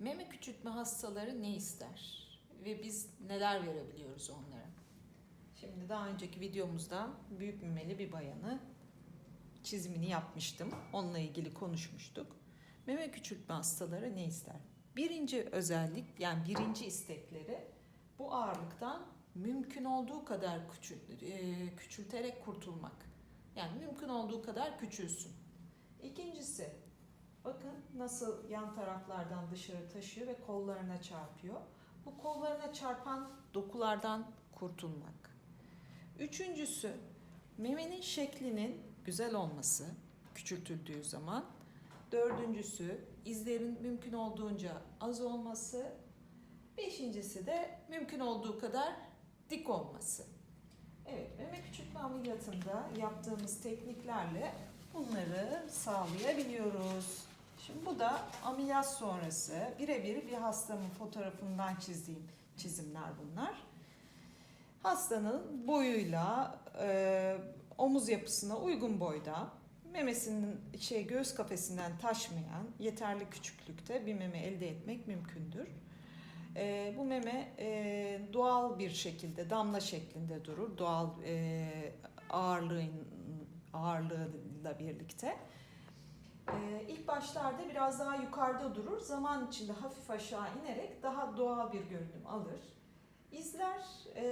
Meme küçültme hastaları ne ister? Ve biz neler verebiliyoruz onlara? Şimdi daha önceki videomuzda büyük memeli bir bayanı çizimini yapmıştım. Onunla ilgili konuşmuştuk. Meme küçültme hastaları ne ister? Birinci özellik yani birinci istekleri bu ağırlıktan mümkün olduğu kadar küçül, e, küçülterek kurtulmak. Yani mümkün olduğu kadar küçülsün. İkincisi bakın nasıl yan taraflardan dışarı taşıyor ve kollarına çarpıyor. Bu kollarına çarpan dokulardan kurtulmak. Üçüncüsü memenin şeklinin güzel olması küçültüldüğü zaman. Dördüncüsü izlerin mümkün olduğunca az olması. Beşincisi de mümkün olduğu kadar dik olması. Evet, meme küçültme ameliyatında yaptığımız tekniklerle bunları sağlayabiliyoruz. Bu da ameliyat sonrası birebir bir hastamın fotoğrafından çizdiğim çizimler bunlar. Hastanın boyuyla e, omuz yapısına uygun boyda memesinin şey göğüs kafesinden taşmayan yeterli küçüklükte bir meme elde etmek mümkündür. E, bu meme e, doğal bir şekilde damla şeklinde durur. Doğal e, ağırlığın ağırlığıyla birlikte. E, ilk başlarda biraz daha yukarıda durur. Zaman içinde hafif aşağı inerek daha doğal bir görünüm alır. İzler e,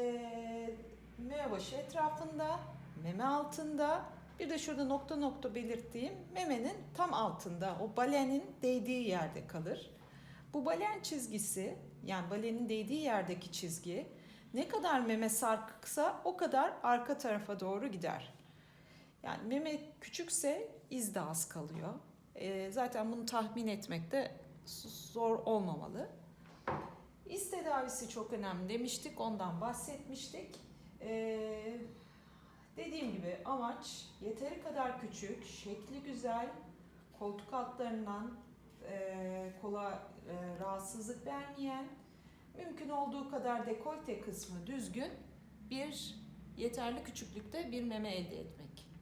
meme başı etrafında, meme altında, bir de şurada nokta nokta belirttiğim memenin tam altında, o balenin değdiği yerde kalır. Bu balen çizgisi, yani balenin değdiği yerdeki çizgi ne kadar meme sarkıksa o kadar arka tarafa doğru gider. Yani meme küçükse iz de az kalıyor. E, zaten bunu tahmin etmek de zor olmamalı. İz tedavisi çok önemli demiştik, ondan bahsetmiştik. Ee, dediğim gibi amaç yeteri kadar küçük, şekli güzel, koltuk altlarından e, kola e, rahatsızlık vermeyen, mümkün olduğu kadar dekolte kısmı düzgün bir yeterli küçüklükte bir meme elde etmek.